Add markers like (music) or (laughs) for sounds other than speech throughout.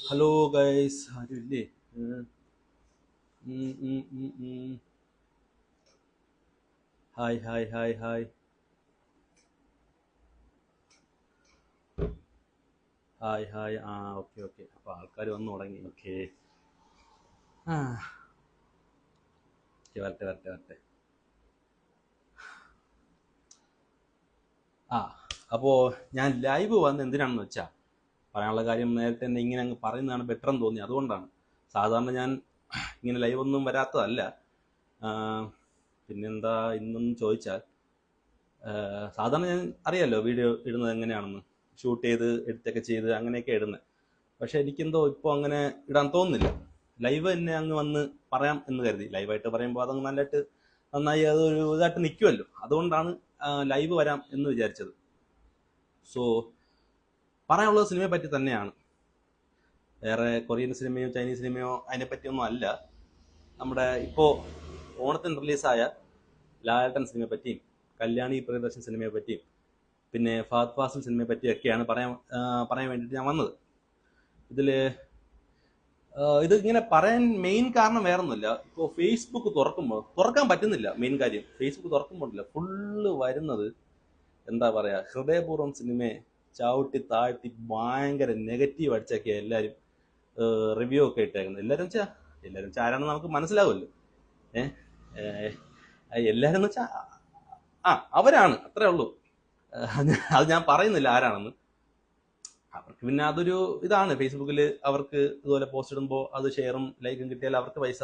Hello guys ആരുമില്ലേ. Hi hi hi hi hi hi ആ okay okay അപ്പോൾ ആൾക്കാർ വന്ന് തുടങ്ങി. ഓക്കെ ആ. വരട്ടെ വരട്ടെ വരട്ടെ. ആ അപ്പോൾ ഞാൻ ലൈവ് വന്ന് എന്തിനാണെന്ന് വെച്ചാൽ പറയാനുള്ള കാര്യം നേരത്തെ തന്നെ ഇങ്ങനെ അങ്ങ് പറയുന്നതാണ് ബെറ്റർ എന്ന് തോന്നി. അതുകൊണ്ടാണ്. സാധാരണ ഞാൻ ഇങ്ങനെ ലൈവ് ഒന്നും വരാത്തതല്ല. പിന്നെന്താ ഇന്നൊന്നും ചോദിച്ചാൽ സാധാരണ ഞാൻ അറിയാമല്ലോ വീഡിയോ ഇടുന്നത് എങ്ങനെയാണെന്ന്. ഷൂട്ട് ചെയ്ത് എടുത്തൊക്കെ ചെയ്ത് അങ്ങനെയൊക്കെ ഇടുന്നത്. പക്ഷെ എനിക്കെന്തോ ഇപ്പോൾ അങ്ങനെ ഇടാൻ തോന്നുന്നില്ല. ലൈവ് തന്നെ അങ്ങ് വന്ന് പറയാം എന്ന് കരുതി. ലൈവായിട്ട് പറയുമ്പോൾ അതങ്ങ് നല്ലതായിട്ട് നന്നായി അതൊരു ഇതായിട്ട് നിൽക്കുമല്ലോ അതുകൊണ്ടാണ് ലൈവ് വരാം എന്ന് വിചാരിച്ചത്. സോ പറയാനുള്ളത് സിനിമയെ പറ്റി തന്നെയാണ്. വേറെ കൊറിയൻ സിനിമയോ ചൈനീസ് സിനിമയോ അതിനെപ്പറ്റിയൊന്നും അല്ല. നമ്മുടെ ഇപ്പോൾ ഓണത്തിന് റിലീസായ ലാലട്ടൻ സിനിമയെ പറ്റിയും കല്യാണി പ്രിയദർശൻ സിനിമയെ പറ്റിയും പിന്നെ ഫാത് ഫാസിൽ സിനിമയെ പറ്റിയൊക്കെയാണ് പറയാൻ പറയാൻ വേണ്ടിയിട്ട് ഞാൻ വന്നത്. ഇതിൽ ഇത് ഇങ്ങനെ പറയാൻ മെയിൻ കാരണം വേറെ ഒന്നുമില്ല ഇപ്പോൾ ഫേസ്ബുക്ക് തുറക്കുമ്പോൾ തുറക്കാൻ പറ്റുന്നില്ല മെയിൻ കാര്യം. ഫേസ്ബുക്ക് തുറക്കുമ്പോഴില്ല ഫുള്ള് വരുന്നത് എന്താ പറയുക ഹൃദയപൂർവം സിനിമയെ ചവിട്ടി താഴ്ത്തി ഭയങ്കര നെഗറ്റീവ് അടിച്ചൊക്കെ എല്ലാവരും റിവ്യൂ ഒക്കെ ഇട്ടേക്കുന്നത്. എല്ലാവരും വെച്ചാൽ എല്ലാവരും വെച്ചാൽ ആരാണെന്ന് നമുക്ക് മനസ്സിലാവുമല്ലോ. ഏഹ് എല്ലാവരും എന്ന് വെച്ചാൽ ആ അവരാണ് അത്രേ ഉള്ളൂ. അത് ഞാൻ പറയുന്നില്ല ആരാണെന്ന്. അവർക്ക് പിന്നെ അതൊരു ഇതാണ്. ഫേസ്ബുക്കിൽ അവർക്ക് ഇതുപോലെ പോസ്റ്റ് ഇടുമ്പോൾ അത് ഷെയറും ലൈക്കും കിട്ടിയാൽ അവർക്ക് പൈസ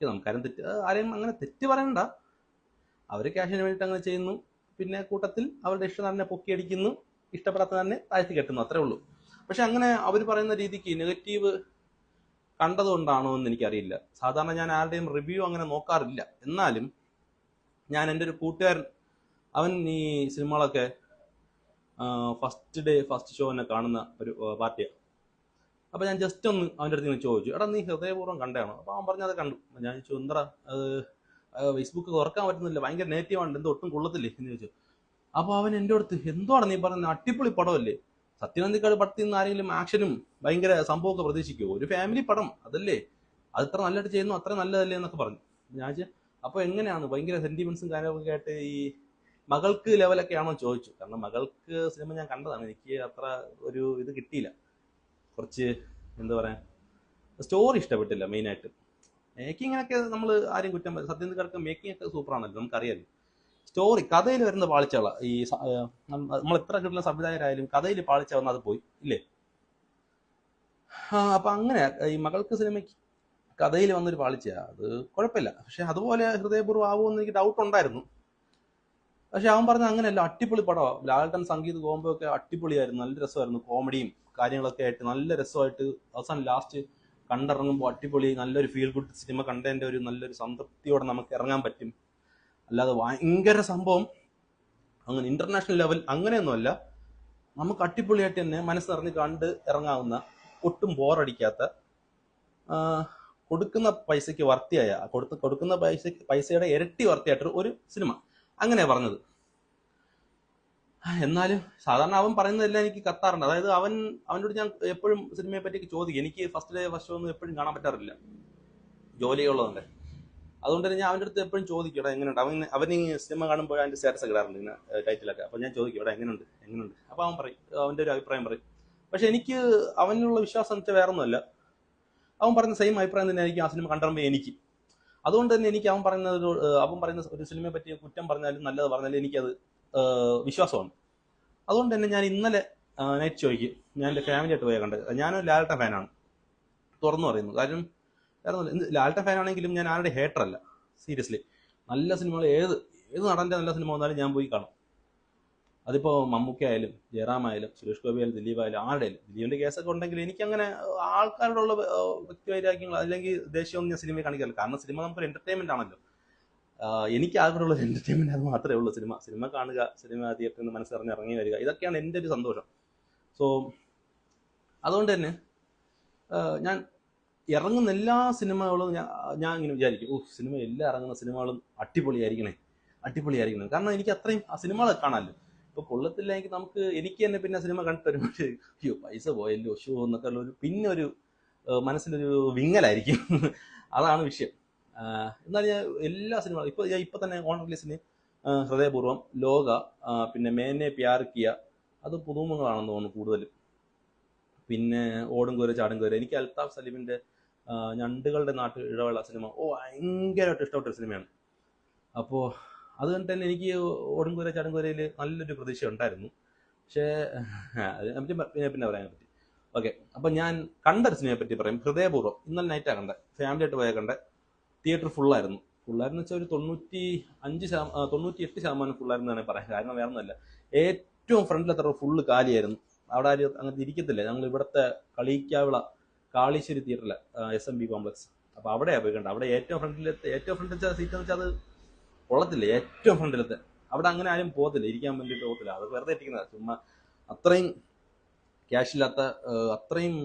നമുക്കാരും തെറ്റ് ആരെയും അങ്ങനെ തെറ്റ് പറയണ്ട. അവർ ക്യാഷിന് വേണ്ടിയിട്ട് അങ്ങനെ ചെയ്യുന്നു. പിന്നെ കൂട്ടത്തിൽ അവരുടെ ഇഷ്ടം തന്നെ പൊക്കിയടിക്കുന്നു. ഇഷ്ടപ്പെടാത്ത തന്നെ താഴ്ത്തി കെട്ടുന്നു അത്രേ ഉള്ളൂ. പക്ഷെ അങ്ങനെ അവർ പറയുന്ന രീതിക്ക് നെഗറ്റീവ് കണ്ടതുകൊണ്ടാണോ എന്ന് എനിക്കറിയില്ല. സാധാരണ ഞാൻ ആരുടെയും റിവ്യൂ അങ്ങനെ നോക്കാറില്ല. എന്നാലും ഞാൻ എന്റെ ഒരു കൂട്ടുകാരൻ അവൻ ഈ സിനിമകളൊക്കെ ഫസ്റ്റ് ഡേ ഫസ്റ്റ് ഷോ എന്നെ കാണുന്ന ഒരു പാർട്ടിയാണ് അപ്പോൾ ഞാൻ ജസ്റ്റ് ഒന്ന് അവന്റെ അടുത്ത് ചോദിച്ചു എടാ നീ ഹൃദയപൂർവം കണ്ടാണോ അപ്പോൾ അവൻ പറഞ്ഞത് കണ്ടു. ഞാൻ ചോദിച്ചു എന്താ? അത് ഫേസ്ബുക്ക് തുറക്കാൻ പറ്റുന്നില്ല. ഭയങ്കര നെഗറ്റീവാണ് എന്തോ ഒട്ടും കൊള്ളത്തില്ലേ? എന്ന് ചോദിച്ചു. അപ്പോൾ അവൻ എന്റെ അടുത്ത് എന്തുവാണ് നീ പറഞ്ഞ അടിപൊളി പടമല്ലേ? സത്യനന്ദിക്കാട് പടത്തിൽ നിന്ന് ആരെങ്കിലും ആക്ഷനും ഭയങ്കര സംഭവമൊക്കെ പ്രതീക്ഷിക്കുമോ ഒരു ഫാമിലി പടം അതല്ലേ? അത് ഇത്ര നല്ലതായിട്ട് ചെയ്യുന്നു അത്ര നല്ലതല്ലേ? എന്നൊക്കെ പറഞ്ഞു. ഞാൻ അപ്പൊ അപ്പോൾ എങ്ങനെയാണ്? ഭയങ്കര സെന്റിമെന്റ്സും കാര്യങ്ങളൊക്കെ ആയിട്ട് ഈ മകൾക്ക് ലെവലൊക്കെ ആണോ? ചോദിച്ചു. കാരണം മകൾക്ക് സിനിമ ഞാൻ കണ്ടതാണ്. എനിക്ക് അത്ര ഒരു ഇത് കിട്ടിയില്ല. കുറച്ച് എന്താ പറയാ സ്റ്റോറി ഇഷ്ടപ്പെട്ടില്ല മെയിനായിട്ട് മേക്കിങ്ങിനൊക്കെ നമ്മൾ ആരും കുറ്റം സത്യനന്ദിക്കാർക്ക് മേക്കിംഗ് ഒക്കെ സൂപ്പറാണല്ലോ നമുക്കറിയാലോ. സ്റ്റോറി കഥയിൽ വരുന്ന പാളിച്ചകള. ഈ നമ്മൾ എത്ര കിട്ടുന്ന സംവിധായകരായാലും കഥയിൽ പാളിച്ച വന്നാൽ അത് പോയി ഇല്ലേ? അപ്പൊ അങ്ങനെ ഈ മകൾക്ക് സിനിമയ്ക്ക് കഥയിൽ വന്നൊരു പാളിച്ച അത് കുഴപ്പമില്ല. പക്ഷെ അതുപോലെ ഹൃദയപൂർവം ആവുമെന്ന് എനിക്ക് ഡൗട്ട് ഉണ്ടായിരുന്നു. പക്ഷെ അവൻ പറഞ്ഞ അങ്ങനെയല്ല അടിപൊളി പടമാണ് ലാലട്ടൻ സംഗീത കോമ്പോ ഒക്കെ അടിപൊളിയായിരുന്നു നല്ല രസമായിരുന്നു. കോമഡിയും കാര്യങ്ങളൊക്കെ ആയിട്ട് നല്ല രസമായിട്ട് അവസാനം ലാസ്റ്റ് കണ്ടിറങ്ങുമ്പോൾ അടിപൊളി നല്ലൊരു ഫീൽ ഗുഡ് സിനിമ കണ്ടതിന്റെ ഒരു നല്ലൊരു സംതൃപ്തിയോടെ നമുക്ക് ഇറങ്ങാൻ പറ്റും. അല്ലാതെ ഭയങ്കര സംഭവം. അങ്ങനെ ഇന്റർനാഷണൽ ലെവൽ അങ്ങനെയൊന്നുമല്ല. നമുക്ക് അടിപൊളിയായിട്ട് തന്നെ മനസ്സ് നിറഞ്ഞ് കണ്ട് ഇറങ്ങാവുന്ന ഒട്ടും ബോറടിക്കാത്ത കൊടുക്കുന്ന പൈസയ്ക്ക് വർത്തിയായ കൊടുത്ത് കൊടുക്കുന്ന പൈസ പൈസയുടെ ഇരട്ടി വർത്തിയായിട്ടൊരു ഒരു സിനിമ അങ്ങനെയാ പറഞ്ഞത്. എന്നാലും സാധാരണ അവൻ പറയുന്നതെല്ലാം എനിക്ക് കത്താറുണ്ട്. അതായത് അവൻ അവനോട് ഞാൻ എപ്പോഴും സിനിമയെ പറ്റി ചോദിക്കും. എനിക്ക് ഫസ്റ്റ് ഡേ ഫസ്റ്റ് ഒന്നും എപ്പോഴും കാണാൻ പറ്റാറില്ല. ജോലിയുള്ളതുകൊണ്ട്. അതുകൊണ്ട് തന്നെ ഞാൻ അവന്റെ അടുത്ത് എപ്പോഴും ചോദിക്കും ഇവിടെ എങ്ങനെയുണ്ട് അവൻ അവൻ ഈ സിനിമ കാണുമ്പോൾ അതിന്റെ സ്റ്റാറ്റസ് ഒക്കെ ഇടാറുണ്ട് ഇങ്ങനെ ടൈറ്റിലൊക്കെ അപ്പോൾ ഞാൻ ചോദിക്കും ഇവിടെ എങ്ങനെയുണ്ട് എങ്ങനെയുണ്ട് അപ്പോൾ അവൻ പറയും അവന്റെ ഒരു അഭിപ്രായം പറയും. പക്ഷെ എനിക്ക് അവനുള്ള വിശ്വാസം എന്ന് വേറെ ഒന്നുമല്ല. അവൻ പറയുന്ന സെയിം അഭിപ്രായം തന്നെ ആയിരിക്കും ആ സിനിമ കണ്ടറുമ്പോൾ എനിക്ക്. അതുകൊണ്ട് തന്നെ എനിക്ക് അവൻ പറയുന്ന ഒരു അവൻ പറയുന്ന ഒരു സിനിമയെ പറ്റി കുറ്റം പറഞ്ഞാലും നല്ലത് പറഞ്ഞാലും എനിക്കത് വിശ്വാസമാണ്. അതുകൊണ്ട് തന്നെ ഞാൻ ഇന്നലെ നൈറ്റ് ഷോയ്ക്ക് ഞാൻ എന്റെ ഫാമിലിയായിട്ട് പോയാൽ കണ്ടത്. ഞാനൊരു ലാലട്ട ഫാനാണ് തുറന്നു പറയുന്നു. കാര്യം വേറെ എന്ത് ലാൽട്ട ഫാൻ ആണെങ്കിലും ഞാൻ ആരുടെ ഹേറ്റർ അല്ല. സീരിയസ്ലി നല്ല സിനിമകൾ ഏത് ഏത് നടന്റെ നല്ല സിനിമ വന്നാലും ഞാൻ പോയി കാണും. അതിപ്പോൾ മമ്മൂക്ക ആയാലും ജയറാം ആയാലും സുരേഷ് ഗോപി ആയാലും ദിലീപ് ആയാലും ആരുടെ ആയാലും ദിലീപിന്റെ കേസൊക്കെ ഉണ്ടെങ്കിൽ എനിക്ക് അങ്ങനെ ആൾക്കാരോടുള്ള വ്യക്തിവൈരാഗ്യങ്ങൾ അല്ലെങ്കിൽ ദേഷ്യമൊന്നും ഞാൻ സിനിമയിൽ കാണിക്കാറില്ല. കാരണം സിനിമ നമുക്കൊരു എന്റർടൈൻമെന്റ് ആണല്ലോ. എനിക്ക് ആഗ്രഹമുള്ള എന്റർടൈൻമെന്റ് അത് മാത്രമേ ഉള്ളൂ. സിനിമ സിനിമ കാണുക സിനിമ തിയേറ്ററിൽ നിന്ന് മനസ്സിറങ്ങി ഇറങ്ങി വരിക. ഇതൊക്കെയാണ് എന്റെ ഒരു സന്തോഷം. സോ അതുകൊണ്ട് തന്നെ ഞാൻ ഇറങ്ങുന്ന എല്ലാ സിനിമകളും ഞാൻ ഞാൻ ഇങ്ങനെ വിചാരിക്കും. ഓ സിനിമ എല്ലാം ഇറങ്ങുന്ന സിനിമകളും അടിപൊളിയായിരിക്കണേ. അടിപൊളിയായിരിക്കണം. കാരണം എനിക്ക് അത്രയും ആ സിനിമകളെ കാണാമല്ലോ ഇപ്പൊ കൊള്ളത്തില്ലെങ്കിൽ നമുക്ക് എനിക്ക് തന്നെ പിന്നെ സിനിമ കണ്ടിട്ട് വരുമ്പോൾ അയ്യോ പൈസ പോയല്ലോ ഷോ എന്നൊക്കെ ഉള്ള ഒരു പിന്നെ ഒരു മനസ്സിലൊരു വിങ്ങലായിരിക്കും. അതാണ് വിഷയം. എന്നാൽ ഞാൻ എല്ലാ സിനിമകളും ഇപ്പൊ ഞാൻ ഇപ്പൊ തന്നെ ഓൺ റിലീസിന് ഹൃദയപൂർവം ലോക പിന്നെ മേനെ പ്യാർ കിയ അത് പുതുമുഖങ്ങളാണെന്ന് തോന്നുന്നു കൂടുതലും. പിന്നെ ഓടും കോര ചാടും ചാടുംകോര. എനിക്ക് അൽതാഫ് സലീമിന്റെ ഞണ്ടുകളുടെ നാട്ടിൽ ഇടവേള സിനിമ. ഓ ഭയങ്കരമായിട്ട് ഇഷ്ടപ്പെട്ട ഒരു സിനിമയാണ്. അപ്പോൾ അത് തന്നെ എനിക്ക് ഓടുംകുര ചടങ്കുരയിൽ നല്ലൊരു പ്രതീക്ഷ ഉണ്ടായിരുന്നു. പക്ഷേ അതിനെപ്പറ്റി പിന്നെ പിന്നെ പറയാൻ പറ്റി. ഓക്കെ അപ്പം ഞാൻ കണ്ട ഒരു സിനിമയെ പറ്റി പറയും. ഹൃദയപൂർവം. ഇന്നലെ നൈറ്റാണ് കണ്ടത് ഫാമിലി ആയിട്ട് പോയാൽ കണ്ടത് തിയേറ്റർ ഫുള്ളായിരുന്നു. ഫുള്ളായിരുന്നു വെച്ചാൽ ഒരു തൊണ്ണൂറ്റി അഞ്ച് ശതമാനം തൊണ്ണൂറ്റി എട്ട് ശതമാനം ഫുള്ളായിരുന്നു തന്നെ പറയാം. കാരണം വേറെ ഒന്നുമല്ല ഏറ്റവും ഫ്രണ്ടിലെത്ര ഫുള്ള് കാലിയായിരുന്നു. അവിടെ ആരും അങ്ങനെ ഇരിക്കത്തില്ല. ഞങ്ങൾ ഇവിടുത്തെ കളിക്കാവിള കാളീശ്വരി തിയേറ്ററിൽ എസ് എം ബി കോംപ്ലക്സ്. അപ്പോൾ അവിടെയാണ് പോയി കണ്ടത് അവിടെ ഏറ്റവും ഫ്രണ്ടിലത്തെ ഏറ്റവും ഫ്രണ്ടിലത്തെ സീറ്റ് എന്ന് വെച്ചാൽ അത് കൊള്ളത്തില്ല. ഏറ്റവും ഫ്രണ്ടിലത്തെ. അവിടെ അങ്ങനെ ആരും പോകത്തില്ല. ഇരിക്കാൻ വേണ്ടിയിട്ട് പോകത്തില്ല. അത് വെറുതെ ഇരിക്കുന്നതാണ് ചുമ്മാ അത്രയും ക്യാഷ് ഇല്ലാത്ത അത്രയും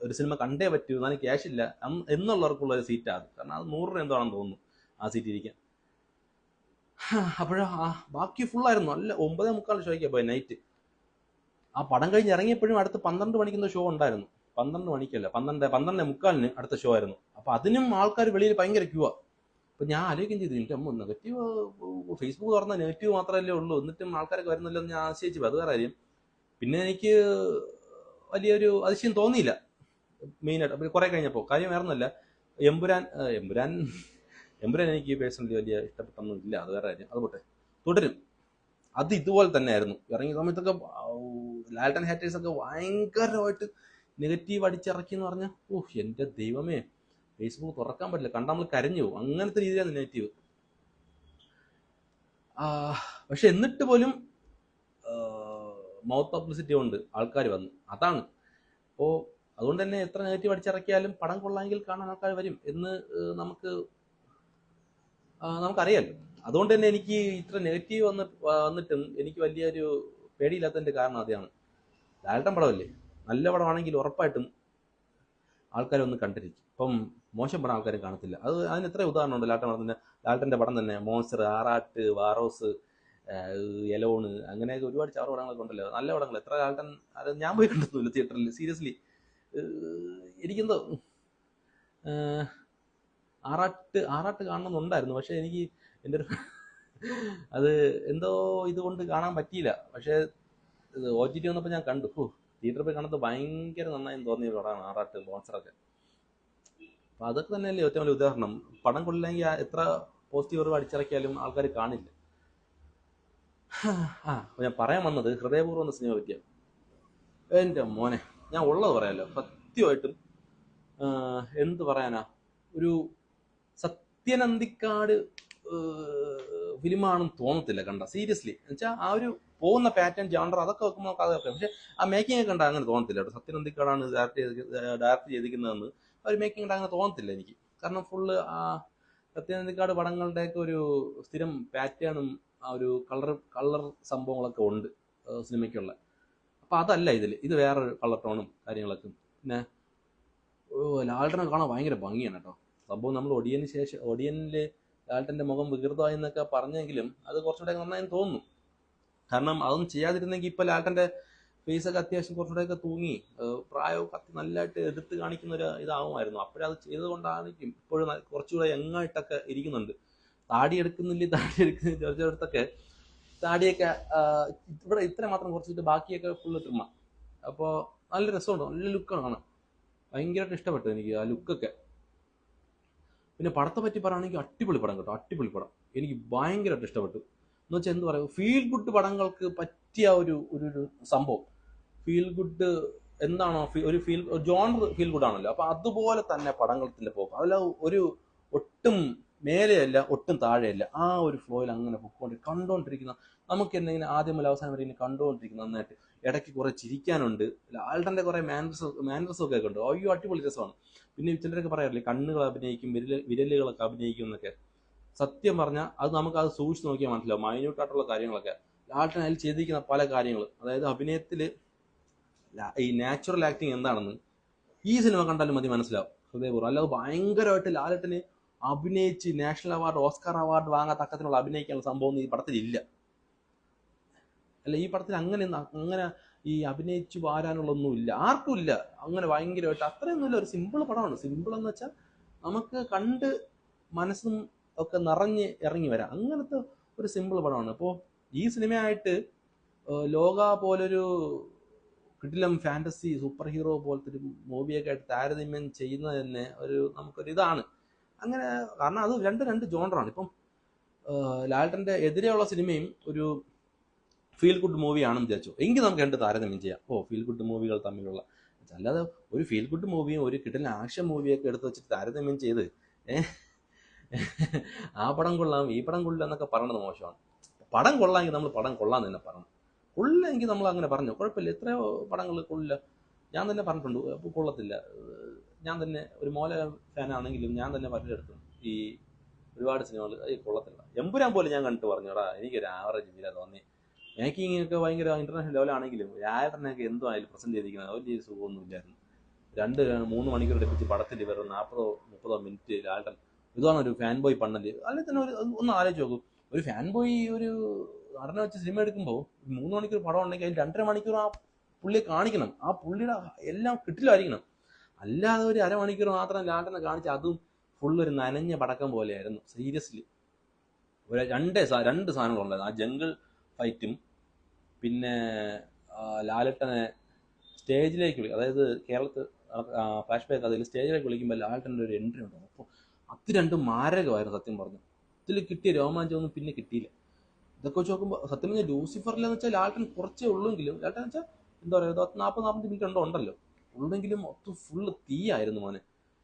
ഒരു സിനിമ കണ്ടേ പറ്റൂ. എന്നാലും ക്യാഷ് ഇല്ല. എന്നുള്ളവർക്കുള്ള ഒരു സീറ്റാണ് അത്. കാരണം അത് നൂറ് രൂപ എന്താണെന്ന് തോന്നുന്നു ആ സീറ്റ് ഇരിക്കാൻ. അപ്പോഴാ ബാക്കി ഫുള്ളായിരുന്നു അല്ല ഒമ്പതേ മുക്കാൽ ഷോയ്ക്ക് പോയി നൈറ്റ് ആ പടം കഴിഞ്ഞ് ഇറങ്ങിയപ്പോഴും അടുത്ത് പന്ത്രണ്ട് മണിക്കുന്ന ഷോ ഉണ്ടായിരുന്നു. പന്ത്രണ്ട് മണിക്കല്ല? പന്ത്രണ്ട് പന്ത്രണ്ട് മുക്കാലിന് അടുത്ത ഷോ ആയിരുന്നു. അപ്പൊ അതിനും ആൾക്കാർ വെളിയിൽ ഭയങ്കര ക്യൂവാ അപ്പൊ ഞാൻ ആലോചിക്കുകയും ചെയ്തു എനിക്ക് അമ്മ നെഗറ്റീവ് ഫേസ്ബുക്ക് തുറന്ന നെഗറ്റീവ് മാത്രമല്ലേ ഉള്ളൂ. എന്നിട്ടും ആൾക്കാരൊക്കെ വരുന്നില്ല എന്ന് ഞാൻ ആശ്ചയിച്ചു. അത് വേറെ കാര്യം. പിന്നെ എനിക്ക് വലിയൊരു അതിശയം തോന്നിയില്ല. മെയിനായിട്ട് കുറെ കഴിഞ്ഞപ്പോൾ കാര്യം വേറൊന്നുമല്ല എമ്പുരാൻ എമ്പുരാൻ എമ്പുരാൻ എനിക്ക് പേഴ്സണലി വലിയ ഇഷ്ടപ്പെട്ടൊന്നും ഇല്ല. അത് വേറെ കാര്യം. അതുപോട്ടെ തുടരും. അത് ഇതുപോലെ തന്നെ ആയിരുന്നു ഇറങ്ങിയ സമയത്തൊക്കെ ലാൽട്ടൻ ഹാറ്റേഴ്സ് ഒക്കെ ഭയങ്കരമായിട്ട് നെഗറ്റീവ് അടിച്ചിറക്കി എന്ന് പറഞ്ഞാൽ ഓ എന്റെ ദൈവമേ ഫേസ്ബുക്ക് തുറക്കാൻ പറ്റില്ല. കണ്ടാൽ നമ്മൾ കരഞ്ഞു പോകും. അങ്ങനത്തെ രീതിയിലാണ് നെഗറ്റീവ്. പക്ഷെ എന്നിട്ട് പോലും മൗത്ത് പബ്ലിസിറ്റി കൊണ്ട് ആൾക്കാർ വന്നു. അതാണ്. അപ്പോൾ അതുകൊണ്ട് തന്നെ എത്ര നെഗറ്റീവ് അടിച്ചിറക്കിയാലും പടം കൊള്ളാമെങ്കിൽ കാണാൻ ആൾക്കാർ വരും എന്ന് നമുക്ക് നമുക്കറിയാലോ. അതുകൊണ്ട് തന്നെ എനിക്ക് ഇത്ര നെഗറ്റീവ് വന്ന് വന്നിട്ടും എനിക്ക് വലിയൊരു പേടിയില്ലാത്തതിന്റെ കാരണം അതാണ്. ഡാൽട്ടൻ പടമല്ലേ? നല്ല പടമാണെങ്കിൽ ഉറപ്പായിട്ടും ആൾക്കാരൊന്ന് കണ്ടിരിക്കും. ഇപ്പം മോശം പടം ആൾക്കാരും കാണത്തില്ല. അത് അതിന് എത്ര ഉദാഹരണമുണ്ട് ലാൽട്ടൻ പടത്തിന്റെ ലാൽട്ടന്റെ പടം തന്നെ മോൺസ്റ്റർ ആറാട്ട് വാറോസ് യെലോണ് അങ്ങനെയൊക്കെ ഒരുപാട് ചാറ് പടങ്ങളൊക്കെ ഉണ്ടല്ലോ. നല്ല പടങ്ങൾ എത്ര ലാൽട്ടൻ അത് ഞാൻ പോയി കണ്ടിരുന്നില്ല തിയേറ്ററിൽ. സീരിയസ്ലി എനിക്കെന്തോ ആറാട്ട് ആറാട്ട് കാണണമെന്നുണ്ടായിരുന്നു. പക്ഷേ എനിക്ക് എന്റെ ഒരു അത് എന്തോ ഇതുകൊണ്ട് കാണാൻ പറ്റിയില്ല. പക്ഷേ ഒ ടി ടി വന്നപ്പോൾ ഞാൻ കണ്ടു. ഹോ. തിയേറ്ററിൽ പോയി കാണുന്നത് ഭയങ്കര നന്നായി തോന്നിയ പടമാണ് ആറാട്ട് ബോൺസറൊക്കെ അപ്പൊ അതൊക്കെ തന്നെയല്ലേ ഏറ്റവും വലിയ ഉദാഹരണം. പടം കൊള്ളില്ലെങ്കിൽ എത്ര പോസിറ്റീവ് അടിച്ചിറക്കിയാലും ആൾക്കാർ കാണില്ല. ആ ഞാൻ പറയാൻ വന്നത് ഹൃദയപൂർവം എന്ന സിനിമ പറ്റിയ എന്റെ മോനെ ഞാൻ ഉള്ളത് പറയാലോ. സത്യമായിട്ടും എന്ത് പറയാനാ? ഒരു സത്യനന്ദിക്കാട് ഫിലിമാണെന്ന് തോന്നത്തില്ല കണ്ട. സീരിയസ്ലി എന്നുവെച്ചാൽ ആ ഒരു പോകുന്ന പാറ്റേൺ ജാണ്ടർ അതൊക്കെ വെക്കുമ്പോൾ നമുക്ക് അതൊക്കെ പക്ഷെ ആ മേക്കിംഗ് കണ്ട അങ്ങനെ തോന്നത്തില്ല കേട്ടോ. സത്യനന്ദിക്കാടാണ് ഡയറക്റ്റ് ഡയറക്ട് ചെയ്തിരിക്കുന്നതെന്ന്. ഒരു മേക്കിംഗ് അങ്ങനെ തോന്നത്തില്ല എനിക്ക്. കാരണം ഫുള്ള് ആ സത്യനന്ദിക്കാട് പടങ്ങളുടെയൊക്കെ ഒരു സ്ഥിരം പാറ്റേണും ആ ഒരു കളർ കളർ സംഭവങ്ങളൊക്കെ ഉണ്ട് സിനിമയ്ക്കുള്ള. അപ്പൊ അതല്ല ഇതിൽ ഇത് വേറൊരു കളർ ടോണും കാര്യങ്ങളൊക്കെ. പിന്നെ ഓ ലാൽട്ടനെ കാണാൻ ഭയങ്കര ഭംഗിയാണ് കേട്ടോ. സംഭവം നമ്മൾ ഒടിയന് ശേഷം ഒടിയനിലെ ലാൽട്ടന്റെ മുഖം വികൃതമായി എന്നൊക്കെ പറഞ്ഞെങ്കിലും അത് കുറച്ചുകൂടെ നന്നായി തോന്നുന്നു. കാരണം അതൊന്നും ചെയ്യാതിരുന്നെങ്കിൽ ഇപ്പൊ ലാൽട്ടന്റെ ഫേസ് ഒക്കെ അത്യാവശ്യം കുറച്ചുകൂടെയൊക്കെ തൂങ്ങി. പ്രായവും അത്യ- നല്ലതായിട്ട് എടുത്ത് കാണിക്കുന്ന ഒരു ഇതാവുമായിരുന്നു. അപ്പോഴത് ചെയ്തുകൊണ്ടായിരിക്കും ഇപ്പോഴും കുറച്ചുകൂടെ യങ്ങായിട്ടൊക്കെ ഇരിക്കുന്നുണ്ട്. താടി എടുക്കുന്നില്ല താടി എടുക്കുന്നില്ല ചെറുത്തൊക്കെ താടിയൊക്കെ ഇവിടെ ഇത്ര മാത്രം കുറച്ചിട്ട് ബാക്കിയൊക്കെ ഫുള്ള് ട്രിമ്മ അപ്പോൾ നല്ല രസമുണ്ട് നല്ല ലുക്കാണ്. ഭയങ്കരമായിട്ട് ഇഷ്ടപ്പെട്ടു എനിക്ക് ആ ലുക്കൊക്കെ. പിന്നെ പടത്തെ പറ്റി പറയുകയാണെങ്കിൽ അടിപൊളി പടം കേട്ടോ അടിപൊളി പടം. എനിക്ക് ഭയങ്കരമായിട്ട് ഇഷ്ടപ്പെട്ടു. എന്ന് വെച്ചാൽ എന്ത് പറയുക ഫീൽ ഗുഡ് പടങ്ങൾക്ക് പറ്റിയ ഒരു ഒരു സംഭവം. ഫീൽ ഗുഡ് എന്താണോ ഒരു ഫീൽ ജോണർ ഫീൽ ഗുഡ് ആണല്ലോ. അപ്പൊ അതുപോലെ തന്നെ പടങ്ങളത്തിന്റെ പോകും. അതിൽ ഒരു ഒട്ടും മേലെയല്ല ഒട്ടും താഴെയല്ല ആ ഒരു ഫ്ലോയിൽ അങ്ങനെ പൊക്കോണ്ട് കണ്ടോണ്ടിരിക്കുന്ന നമുക്ക് എന്തെങ്കിലും ആദ്യം മുതൽ അവസാനം വരെ ഇങ്ങനെ കണ്ടുകൊണ്ടിരിക്കുന്ന നന്നായിട്ട് ഇടയ്ക്ക് കുറെ ചിരിക്കാനുണ്ട്. ആൾട്ടന്റെ കുറെ മാനറസ് മാനറസും ഒക്കെ ഉണ്ട് അയ്യോ അടിപൊളി രസമാണ്. പിന്നെ ചിലരൊക്കെ പറയാറില്ലേ കണ്ണുകൾ അഭിനയിക്കും വിരൽ വിരലുകളൊക്കെ അഭിനയിക്കും എന്നൊക്കെ. സത്യം പറഞ്ഞാൽ അത് നമുക്ക് അത് സൂക്ഷിച്ച് നോക്കിയാൽ മനസ്സിലാവും. മൈന്യൂട്ടായിട്ടുള്ള കാര്യങ്ങളൊക്കെ. ലാൽട്ടൻ അതിൽ ചെയ്തിരിക്കുന്ന പല കാര്യങ്ങൾ അതായത് അഭിനയത്തിൽ ഈ നാച്ചുറൽ ആക്ടിങ് എന്താണെന്ന് ഈ സിനിമ കണ്ടാലും മതി മനസ്സിലാവും. ഹൃദയപൂർവം. അല്ലാതെ ഭയങ്കരമായിട്ട് ലാലട്ടന് അഭിനയിച്ച് നാഷണൽ അവാർഡ് ഓസ്കാർ അവാർഡ് വാങ്ങാൻ തക്കത്തിനുള്ള അഭിനയിക്കാനുള്ള സംഭവം ഈ പടത്തിൽ ഇല്ല. അല്ല ഈ പടത്തിൽ അങ്ങനെ അങ്ങനെ ഈ അഭിനയിച്ചു വാരാനുള്ളൊന്നും ഇല്ല. ആർക്കും ഇല്ല. അങ്ങനെ ഭയങ്കരമായിട്ട്. അത്രയൊന്നുമില്ല. ഒരു സിമ്പിൾ പടമാണ്. സിമ്പിൾ എന്ന് വെച്ചാൽ നമുക്ക് കണ്ട് മനസ്സും ഒക്കെ നിറഞ്ഞ് ഇറങ്ങി വരാം. അങ്ങനത്തെ ഒരു സിമ്പിൾ പടമാണ്. അപ്പോൾ ഈ സിനിമയായിട്ട് ലോക പോലൊരു കിടിലം ഫാന്റസി സൂപ്പർ ഹീറോ പോലത്തെ ഒരു മൂവിയൊക്കെ ആയിട്ട് താരതമ്യം ചെയ്യുന്നത് തന്നെ ഒരു നമുക്കൊരു ഇതാണ്. അങ്ങനെ കാരണം അത് രണ്ട് രണ്ട് ജോണറാണ് ഇപ്പം ലാൽട്ടന്റെ എതിരെയുള്ള സിനിമയും ഒരു ഫീൽ ഗുഡ് മൂവിയാണെന്ന് വിചാരിച്ചു. എങ്കിൽ നമുക്ക് രണ്ട് താരതമ്യം ചെയ്യാം. ഓ ഫീൽ ഗുഡ് മൂവികൾ തമ്മിലുള്ള. അല്ലാതെ ഒരു ഫീൽ ഗുഡ് മൂവിയും ഒരു കിടിലൻ ആക്ഷൻ മൂവിയൊക്കെ എടുത്ത് വെച്ചിട്ട് താരതമ്യം ചെയ്ത് ഏഹ് ആ പടം കൊള്ളാം ഈ പടം കൊള്ളില്ല എന്നൊക്കെ പറയണത് മോശമാണ്. പടം കൊള്ളാമെങ്കിൽ നമ്മൾ പടം കൊള്ളാം തന്നെ പറയണം. കൊള്ളില്ലെങ്കിൽ നമ്മൾ അങ്ങനെ പറഞ്ഞു. കുഴപ്പമില്ല. എത്രയോ പടങ്ങൾ കൊള്ളില്ല ഞാൻ തന്നെ പറഞ്ഞിട്ടുണ്ട് അപ്പോൾ കൊള്ളത്തില്ല. ഞാൻ തന്നെ ഒരു മോല ഫാനാണെങ്കിലും ഞാൻ തന്നെ പലരെടുത്തു ഈ ഒരുപാട് സിനിമകൾ ഈ കൊള്ളത്തില്ല. എമ്പുരാൻ പോലും ഞാൻ കണ്ടിട്ട് പറഞ്ഞോടാ എനിക്കൊരു ആവറേജ് ഫീലാ തോന്നി മേക്കിംഗ് ഒക്കെ ഭയങ്കര ഇന്റർനാഷണൽ ലെവലാണെങ്കിലും രായട്ടനൊക്കെ എന്തോ അതിൽ പ്രസന്റ് ചെയ്തിരിക്കുന്നത് വലിയ സുഖമൊന്നും ഇല്ലായിരുന്നു. രണ്ട് മൂന്ന് മണിക്കൂർ എടുപ്പിച്ച് പടത്തിൽ വെറും നാൽപ്പതോ മുപ്പതോ മിനിറ്റ് ലാൽട്ടൻ ഇതാണ് ഒരു ഫാൻ ബോയ് പണ്ണൽ അല്ലെങ്കിൽ തന്നെ ഒരു ഒന്ന് ആലോചിച്ച് നോക്കും. ഒരു ഫാൻ ബോയ് ഒരു നടനെ വെച്ച് സിനിമ എടുക്കുമ്പോൾ മൂന്ന് മണിക്കൂർ പടം ഉണ്ടെങ്കിൽ അതിൽ രണ്ടര മണിക്കൂർ ആ പുള്ളിയെ കാണിക്കണം. ആ പുള്ളിയുടെ എല്ലാം കിട്ടിലായിരിക്കണം അല്ലാതെ ഒരു അരമണിക്കൂർ മാത്രം ലാണ്ടനെ കാണിച്ച് അതും ഫുൾ ഒരു നനഞ്ഞ പടക്കം പോലെയായിരുന്നു സീരിയസ്ലി ഒരു രണ്ടേ രണ്ട് സാധനങ്ങളുണ്ടായിരുന്നു. ആ ജംഗിൾ ഫൈറ്റും പിന്നെ ലാലട്ടനെ സ്റ്റേജിലേക്ക് വിളി അതായത് കേരളത്തിൽ ഫ്ലാഷ് ബാക്ക് അതിൽ സ്റ്റേജിലേക്ക് വിളിക്കുമ്പോൾ ലാലട്ടന്റെ ഒരു എൻട്രി ഉണ്ടാവും അപ്പോൾ അത് രണ്ടും മാരകമായിരുന്നു സത്യം പറഞ്ഞു. ഇതിൽ കിട്ടിയ രോമാഞ്ചമൊന്നും പിന്നെ കിട്ടിയില്ല. ഇതൊക്കെ വെച്ച് നോക്കുമ്പോൾ സത്യം പറഞ്ഞാൽ ലൂസിഫറിലെന്ന് വെച്ചാൽ ലാൽട്ടൻ കുറച്ചേ ഉള്ളെങ്കിലും ലാൽട്ടൻ വെച്ചാൽ എന്താ പറയുക നാൽപ്പത് നാൽപ്പത് മിനിറ്റ് ഉണ്ടോ ഉണ്ടല്ലോ. ഉള്ളെങ്കിലും ഒത്തു ഫുള്ള് തീയായിരുന്നു മോനെ.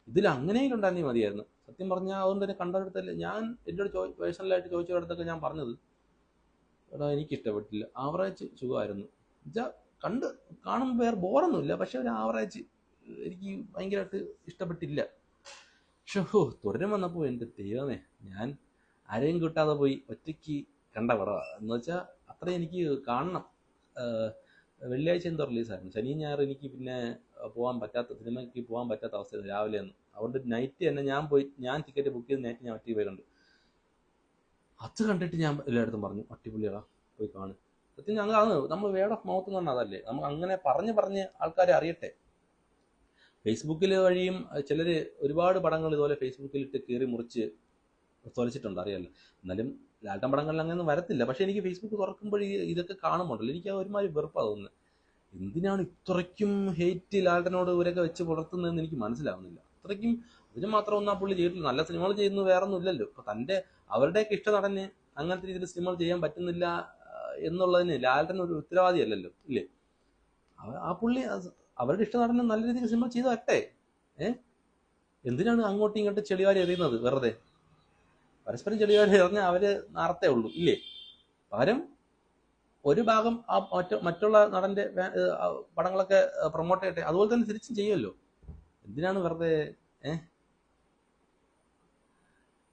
ഇതിൽ അങ്ങനെയും ഉണ്ടായിരുന്നേ മതിയായിരുന്നു. സത്യം പറഞ്ഞാൽ അതുകൊണ്ട് തന്നെ കണ്ടടുത്തല്ലേ ഞാൻ എന്നോട് ചോ പേഴ്സണലായിട്ട് ചോദിച്ചവരടുത്തൊക്കെ ഞാൻ പറഞ്ഞത് എടാ എനിക്ക് ഇഷ്ടപ്പെട്ടില്ല ആവറേജ് സുഖമായിരുന്നു. എന്നുവെച്ചാൽ കണ്ട് കാണുമ്പോൾ വേറെ ബോറൊന്നുമില്ല പക്ഷെ ഒരു ആവറേജ് എനിക്ക് ഭയങ്കരമായിട്ട് ഇഷ്ടപ്പെട്ടില്ല. ഓ തുടരും വന്നപ്പോൾ എന്റെ ദൈവമേ ഞാൻ ആരെയും കിട്ടാതെ പോയി ഒറ്റയ്ക്ക് കണ്ട പടമാണ് എന്ന് വെച്ചാൽ അത്ര എനിക്ക് കാണണം. വെള്ളിയാഴ്ച എന്തോ റിലീസായിരുന്നു. ശനി ഞായർ എനിക്ക് പിന്നെ പോകാൻ പറ്റാത്ത സിനിമയ്ക്ക് പോകാൻ പറ്റാത്ത അവസ്ഥയായിരുന്നു രാവിലെ ഒന്നും അതുകൊണ്ട് നൈറ്റ് തന്നെ ഞാൻ പോയി ഞാൻ ടിക്കറ്റ് ബുക്ക് ചെയ്ത് നൈറ്റ് ഞാൻ ഒറ്റയ്ക്ക് പോയി അത് കണ്ടിട്ട് ഞാൻ എല്ലായിടത്തും പറഞ്ഞു അടിപൊളിയാ പോയി കാണും. സത്യം ഞങ്ങൾ അത് നമ്മൾ വേർഡ് ഓഫ് മൗത്ത് എന്ന് പറഞ്ഞാൽ അതല്ലേ. നമ്മൾ അങ്ങനെ പറഞ്ഞ് പറഞ്ഞ് ആൾക്കാരെ അറിയട്ടെ. ഫേസ്ബുക്കിൽ വഴിയും ചിലർ ഒരുപാട് പടങ്ങൾ ഇതുപോലെ ഫേസ്ബുക്കിലിട്ട് കീറി മുറിച്ച് തൊലച്ചിട്ടുണ്ട് അറിയാലോ. എന്നാലും ലാൽട്ടൻ പടങ്ങളിൽ അങ്ങനെയൊന്നും വരത്തില്ല. പക്ഷെ എനിക്ക് ഫേസ്ബുക്ക് തുറക്കുമ്പോൾ ഇതൊക്കെ കാണുമ്പോണ്ടല്ലോ. എനിക്ക് ആ ഒരുമാതിരി വെറുപ്പാണ് തോന്നുന്നത്. എന്തിനാണ് ഇത്രയ്ക്കും ഹേറ്റ് ലാൽട്ടനോട് ഇവരൊക്കെ വെച്ച് പുലർത്തുന്നതെന്ന് എനിക്ക് മനസ്സിലാവുന്നില്ല. അത്രയ്ക്കും ഇതിന് മാത്രം ഒന്നും ആ പുള്ളി ചെയ്തിട്ടില്ല. നല്ല സിനിമകൾ ചെയ്യുന്നു വേറെ ഒന്നും ഇല്ലല്ലോ. ഇപ്പൊ തന്റെ അവരുടെയൊക്കെ ഇഷ്ട നടന് അങ്ങനത്തെ രീതിയിൽ സിനിമകൾ ചെയ്യാൻ പറ്റുന്നില്ല എന്നുള്ളതിന് ലാൽട്ടൻ ഒരു ഉത്തരവാദിയല്ലല്ലോ ഇല്ലേ? ആ പുള്ളി അവരുടെ ഇഷ്ടനടനെ നല്ല രീതിയിൽ സിനിമ ചെയ്ത് വരട്ടെ ഏഹ് എന്തിനാണ് അങ്ങോട്ടും ഇങ്ങോട്ടും ചെളിവാരി എറിയുന്നത് വെറുതെ? പരസ്പരം ചെളിവാരി എറിഞ്ഞാൽ അവർ നാർത്തേ ഉള്ളൂ ഇല്ലേ? പകരം ഒരു ഭാഗം ആ മറ്റു മറ്റുള്ള നടന്റെ പടങ്ങളൊക്കെ പ്രൊമോട്ട് ചെയ്യട്ടെ. അതുപോലെ തന്നെ തിരിച്ചും ചെയ്യുമല്ലോ എന്തിനാണ് വെറുതെ ഏഹ്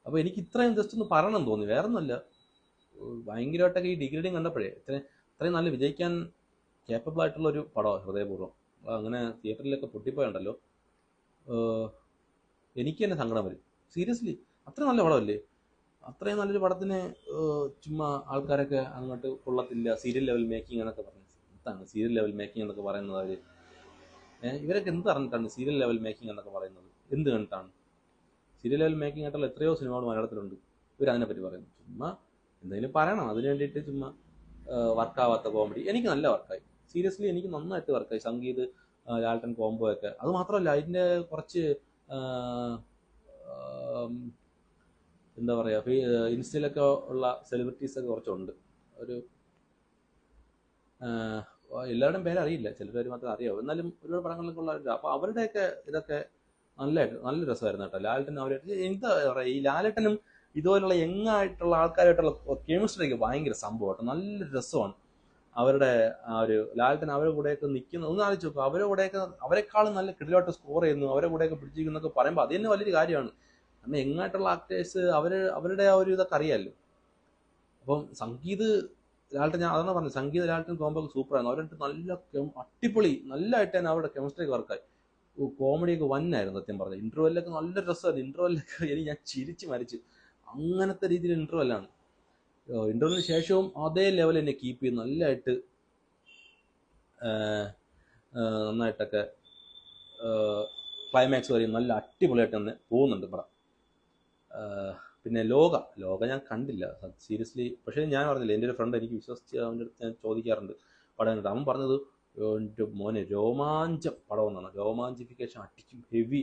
അപ്പൊ എനിക്ക് ഇത്രയും ജസ്റ്റ് ഒന്ന് പറയണം തോന്നി. വേറെ ഒന്നുമല്ല ഭയങ്കരമായിട്ടൊക്കെ ഈ ഡിഗ്രേഡിങ് കണ്ടപ്പോഴേ ഇത്രയും ഇത്രയും നല്ല വിജയിക്കാൻ കേപ്പബിൾ ആയിട്ടുള്ള ഒരു പടമാണ് ഹൃദയപൂർവം. അങ്ങനെ തിയേറ്ററിലൊക്കെ പൊട്ടിപ്പോയുണ്ടല്ലോ. എനിക്ക് തന്നെ സങ്കടം വരും. സീരിയസ്ലി അത്ര നല്ല പടമല്ലേ? അത്രയും നല്ലൊരു പടത്തിന് ചുമ്മാ ആൾക്കാരൊക്കെ അങ്ങോട്ട് കൊള്ളത്തില്ല. സീരിയൽ ലെവൽ മേക്കിംഗ് എന്നൊക്കെ പറഞ്ഞു എന്താണ് സീരിയൽ ലെവൽ മേക്കിംഗ് എന്നൊക്കെ പറയുന്നത് അവർ ഇവരൊക്കെ എന്ത് അറിഞ്ഞിട്ടാണ് സീരിയൽ ലെവൽ മേക്കിംഗ് എന്നൊക്കെ പറയുന്നത്? എന്ത് കണ്ടിട്ടാണ്? സീരിയൽ ലെവൽ മേക്കിംഗ് ആയിട്ടുള്ള എത്രയോ സിനിമകൾ മലയാളത്തിലുണ്ട്. ഇവർ അതിനെപ്പറ്റി പറയുന്നു. ചുമ്മാ എന്തെങ്കിലും പറയണം. അതിന് വേണ്ടിയിട്ട് ചുമ്മാ വർക്കാവാത്ത കോമഡി എനിക്ക് നല്ല വർക്കായി സീരിയസ്ലി എനിക്ക് നന്നായിട്ട് വർക്കായി സംഗീത് ലാൽട്ടൻ കോംബോ ഒക്കെ. അത് മാത്രമല്ല അതിന്റെ കുറച്ച് എന്താ പറയുക ഇൻസ്റ്റയിലൊക്കെ ഉള്ള സെലിബ്രിറ്റീസ് ഒക്കെ കുറച്ചുണ്ട്. ഒരു എല്ലാവരുടെയും പേര് അറിയില്ല. ചിലർ മാത്രമേ അറിയാവൂ. എന്നാലും ഒരുപാട് പടങ്ങളിലൊക്കെ ഉള്ള അപ്പോൾ അവരുടെയൊക്കെ ഇതൊക്കെ നല്ലതായിട്ട് നല്ല രസമായിരുന്നു കേട്ടോ. ലാലേട്ടൻ അവരായിട്ട് എന്താ പറയുക ഈ ലാലേട്ടനും ഇതുപോലുള്ള യങ്ങായിട്ടുള്ള ആൾക്കാരായിട്ടുള്ള കെമിസ്ട്രി ഒക്കെ ഭയങ്കര സംഭവം കേട്ടോ. നല്ല രസമാണ്. അവരുടെ ആ ഒരു ലാലത്തിൻ അവരുടെ കൂടെയൊക്കെ നിൽക്കുന്ന. ഒന്ന് ആലോചിച്ച് നോക്കുക അവരുടെ കൂടെയൊക്കെ അവരെക്കാളും നല്ല കിടിലോട്ട് സ്കോർ ചെയ്യുന്നു അവരുടെ കൂടെയൊക്കെ പിടിച്ചിരിക്കുന്നൊക്കെ പറയുമ്പോൾ അത് തന്നെ വലിയൊരു കാര്യമാണ്. കാരണം എങ്ങായിട്ടുള്ള ആക്ടേഴ്സ് അവർ അവരുടെ ആ ഒരു ഇതൊക്കെ അറിയാമല്ലോ അപ്പം സംഗീത് ലാൽട്ടൻ ഞാൻ അതാണ് പറഞ്ഞത് സംഗീത ലാൽട്ടൻ കോമ്പോ സൂപ്പറായിരുന്നു അവരുടെ നല്ല അടിപൊളി നല്ലതായിട്ട് തന്നെ അവരുടെ കെമിസ്ട്രി വർക്കായി കോമഡിയൊക്കെ വന്നായിരുന്നു സത്യം പറഞ്ഞത്. ഇന്റർവെല്ലൊക്കെ നല്ല രസമായിരുന്നു. ഇന്റർവെല്ലൊക്കെ എനിക്ക് ഞാൻ ചിരിച്ച് മരിച്ചു. അങ്ങനത്തെ രീതിയിൽ ഇന്റർവെല്ലാണ് ഇന്റർവ്യൂവിന് ശേഷവും അതേ ലെവൽ എന്നെ കീപ്പ് ചെയ്ത് നല്ലതായിട്ട് നന്നായിട്ടൊക്കെ ക്ലൈമാക്സ് വരെയും നല്ല അടിപൊളിയായിട്ട് തന്നെ പോകുന്നുണ്ട് പടം പിന്നെ ലോക ലോക ഞാൻ കണ്ടില്ല. സീരിയസ്ലി പക്ഷേ ഞാൻ പറഞ്ഞില്ല എന്റെ ഒരു ഫ്രണ്ട് എനിക്ക് വിശ്വസിച്ച് അവന്റെ അടുത്ത് ഞാൻ ചോദിക്കാറുണ്ട് പടം അവൻ പറഞ്ഞത് എന്റെ മോനെ രോമാഞ്ചം പടം എന്നാണ്. രോമാഞ്ചിഫിക്കേഷൻ അടിക്കും ഹെവി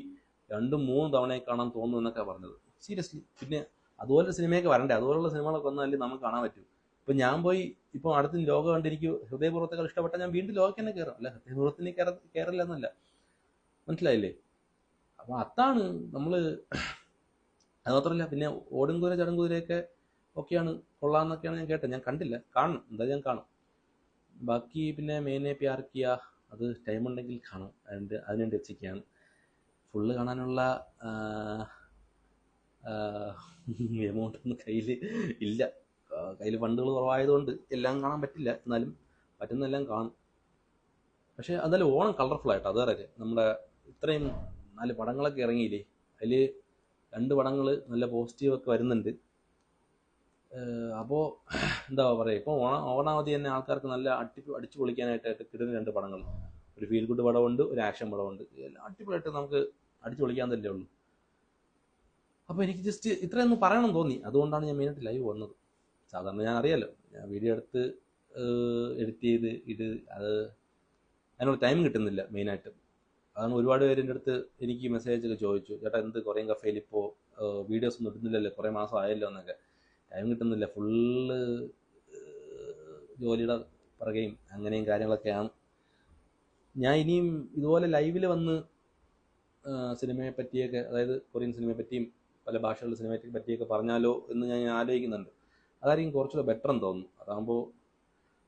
രണ്ടും മൂന്നും തവണയെ കാണാൻ തോന്നുന്നു എന്നൊക്കെ പറഞ്ഞത്. സീരിയസ്ലി പിന്നെ അതുപോലെ സിനിമയൊക്കെ വരണ്ടേ? അതുപോലുള്ള സിനിമകളൊക്കെ വന്നാലേ നമുക്ക് കാണാൻ പറ്റും. ഇപ്പൊ ഞാൻ പോയി ഇപ്പൊ അടുത്ത് ലോക കണ്ടിരിക്കും. ഹൃദയപൂർവത്തേക്കാൾ ഇഷ്ടപ്പെട്ട ഞാൻ വീണ്ടും ലോകയ്ക്ക് തന്നെ കയറും അല്ല ഹൃദയപൂർവത്തിന് കയറ കയറില്ല എന്നല്ല മനസ്സിലായില്ലേ? അപ്പൊ അതാണ് നമ്മൾ അത് മാത്രമല്ല പിന്നെ ഓടുംകുതിര ചടങ്കുതിരയൊക്കെ ഒക്കെയാണ് കൊള്ളാന്നൊക്കെയാണ് ഞാൻ കേട്ടത്. ഞാൻ കണ്ടില്ല. കാണണം. എന്തായാലും ഞാൻ കാണും. ബാക്കി പിന്നെ മേനെ പ്യാർ കിയ അത് ടൈം ഉണ്ടെങ്കിൽ കാണാം. അതിന്റെ അതിനുവേണ്ടി വെച്ചിരിക്കുകയാണ്. ഫുള്ള് കാണാനുള്ള എമൗണ്ട് ഒന്നും കയ്യിൽ ഇല്ല. കയ്യിൽ ഫണ്ടുകൾ കുറവായതുകൊണ്ട് എല്ലാം കാണാൻ പറ്റില്ല. എന്നാലും പറ്റുന്നെല്ലാം കാണും. പക്ഷേ അതെല്ലാം ഓണം കളർഫുൾ ആയിട്ട്. അത് വേറെ നമ്മുടെ ഇത്രയും നാല് പടങ്ങളൊക്കെ ഇറങ്ങിയില്ലേ? അതിൽ രണ്ട് പടങ്ങൾ നല്ല പോസിറ്റീവൊക്കെ വരുന്നുണ്ട്. അപ്പോൾ എന്താ പറയുക ഇപ്പോൾ ഓണ ഓണാവധി തന്നെ ആൾക്കാർക്ക് നല്ല അടി അടിച്ചു പൊളിക്കാനായിട്ടായിട്ട് കിട്ടുന്ന രണ്ട് പടങ്ങൾ ഒരു ഫീൽ ഗുഡ് പടമുണ്ട് ഒരു ആക്ഷൻ പടമുണ്ട്. എല്ലാം അടിപൊളിയായിട്ട് നമുക്ക് അടിച്ചു പൊളിക്കാൻ തന്നെ ഉള്ളൂ അപ്പോൾ എനിക്ക് ജസ്റ്റ് ഇത്രയൊന്നും പറയണം തോന്നി. അതുകൊണ്ടാണ് ഞാൻ മെയിനായിട്ട് ലൈവ് വന്നത്. സാധാരണ ഞാൻ അറിയാലോ ഞാൻ വീഡിയോ എടുത്ത് എഡിറ്റ് ചെയ്ത് ഇത് അത് അതിനുള്ള ടൈം കിട്ടുന്നില്ല മെയിനായിട്ട്. അതാണ് ഒരുപാട് പേര് എന്റെ അടുത്ത് എനിക്ക് മെസ്സേജ് ഒക്കെ ചോദിച്ചു. ചേട്ടാ എന്ത് കുറേ കഫേയിൽ ഇപ്പോൾ വീഡിയോസ് ഒന്നും ഇടുന്നില്ലല്ലോ. കുറേ മാസം ആയല്ലോ എന്നൊക്കെ. ടൈം കിട്ടുന്നില്ല. ഫുള്ള് ജോലിയുടെ പുറകെയും അങ്ങനെയും കാര്യങ്ങളൊക്കെയാണ്. ഞാൻ ഇനിയും ഇതുപോലെ ലൈവിൽ വന്ന് സിനിമയെ പറ്റിയൊക്കെ അതായത് കൊറിയൻ സിനിമയെ പറ്റിയും പല ഭാഷകളിൽ സിനിമയെ പറ്റിയൊക്കെ പറഞ്ഞാലോ എന്ന് ഞാൻ ആലോചിക്കുന്നുണ്ട്. അതായിരിക്കും കുറച്ചുകൂടെ ബെറ്റർ എന്ന് തോന്നുന്നു. അതാകുമ്പോൾ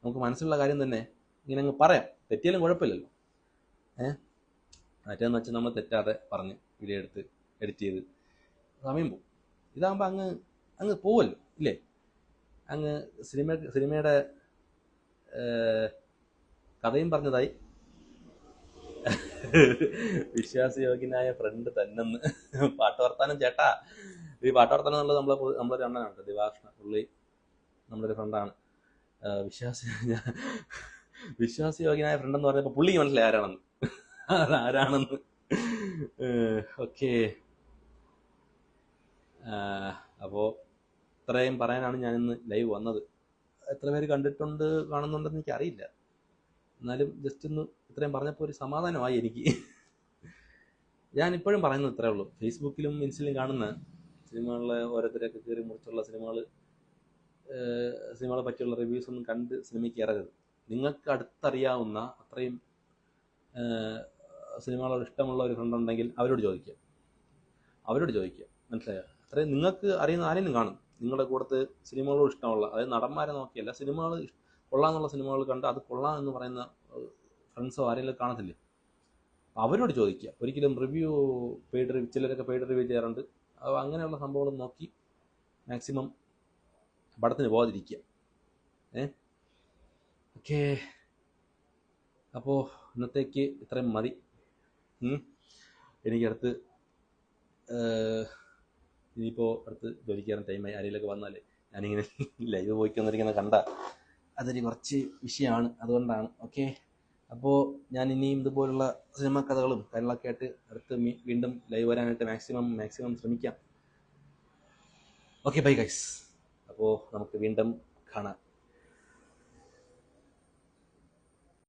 നമുക്ക് മനസ്സിലുള്ള കാര്യം തന്നെ ഇങ്ങനെ അങ്ങ് പറയാം. തെറ്റിയാലും കുഴപ്പമില്ലല്ലോ. ഏഹ് മറ്റേന്ന് വെച്ചാൽ നമ്മൾ തെറ്റാതെ പറഞ്ഞ് വീഡിയോ എടുത്ത് എഡിറ്റ് ചെയ്ത് സമയം പോകും. ഇതാകുമ്പോൾ അങ്ങ് അങ്ങ് പോവല്ലോ ഇല്ലേ? അങ്ങ് സിനിമ സിനിമയുടെ കഥയും പറഞ്ഞതായി വിശ്വാസയോഗ്യനായ ഫ്രണ്ട് തന്നെ പാട്ട് വർത്താനം ചേട്ടാ. ഈ പാട്ട് വർത്താനം എന്നുള്ളത് നമ്മളെ നമ്മളൊരു അണ്ണനാണ് ദിവാകൃഷ്ണ പുള്ളി നമ്മളൊരു ഫ്രണ്ടാണ് വിശ്വാസ വിശ്വാസയോഗ്യനായ ഫ്രണ്ട് എന്ന് പറഞ്ഞപ്പോൾ പുള്ളി മനസ്സിലായി ആരാണെന്ന്. ആരാണെന്ന് ഓക്കെ. അപ്പോൾ ഇത്രയും പറയാനാണ് ഞാനിന്ന് ലൈവ് വന്നത്. എത്ര പേര് കണ്ടിട്ടുണ്ട് കാണുന്നുണ്ടെന്ന് എനിക്ക് അറിയില്ല എന്നാലും ജസ്റ്റ് ഒന്ന് ഇത്രയും പറഞ്ഞപ്പോൾ ഒരു സമാധാനമായി എനിക്ക്. ഞാൻ ഇപ്പോഴും പറയുന്നത് ഇത്രേ ഉള്ളൂ. ഫേസ്ബുക്കിലും ഇൻസ്റ്റയിലും കാണുന്ന സിനിമകളിലെ ഓരോരുത്തരൊക്കെ കയറി മുറിച്ചുള്ള സിനിമകൾ സിനിമകളെ പറ്റിയുള്ള റിവ്യൂസ് ഒന്നും കണ്ട് സിനിമയ്ക്ക് ഇറങ്ങരുത്. നിങ്ങൾക്ക് അടുത്തറിയാവുന്ന അത്രയും സിനിമകളോട് ഇഷ്ടമുള്ള ഒരു ഫ്രണ്ട് ഉണ്ടെങ്കിൽ അവരോട് ചോദിക്കുക. അവരോട് ചോദിക്കുക. മനസ്സിലായോ? അത്രയും നിങ്ങൾക്ക് അറിയുന്ന ആരെങ്കിലും കാണും. നിങ്ങളുടെ കൂടത്ത് സിനിമകളോട് ഇഷ്ടമുള്ള അതായത് നടന്മാരെ നോക്കിയല്ല സിനിമകൾ കൊള്ളാന്നുള്ള സിനിമകൾ കണ്ട് അത് കൊള്ളാം എന്ന് പറയുന്ന ഫ്രണ്ട്സോ ആരെങ്കിലും കാണത്തില്ലേ? അവരോട് ചോദിക്കുക. ഒരിക്കലും റിവ്യൂ പെയ്ഡ് റിവ്യൂ ചിലരൊക്കെ പെയ്ഡ് റിവ്യൂ ചെയ്യാറുണ്ട്. അങ്ങനെയുള്ള സംഭവങ്ങൾ നോക്കി മാക്സിമം പടത്തിന് പോകാതിരിക്കുക ഏ? ഓക്കെ. അപ്പോൾ ഇന്നത്തേക്ക് ഇത്രയും മതി. എനിക്കടുത്ത് ഇനിയിപ്പോൾ അടുത്ത് ജോലിക്ക് ടൈമായി ആരെങ്കിലുമൊക്കെ വന്നാൽ ഞാനിങ്ങനെ (laughs) ലൈവ് പോയിക്കൊന്നിരിക്കുന്ന കണ്ട. അതൊരു കുറച്ച് വിഷയമാണ്. അതുകൊണ്ടാണ്. ഓക്കെ? അപ്പോൾ ഞാൻ ഇനിയും ഇതുപോലുള്ള സിനിമ കഥകളും കാര്യങ്ങളൊക്കെ ആയിട്ട് അടുത്ത് വീണ്ടും ലൈവ് വരാനായിട്ട് മാക്സിമം മാക്സിമം ശ്രമിക്കാം. ഓക്കെ ബൈ ഗൈസ് അപ്പോൾ നമുക്ക് വീണ്ടും കാണാം.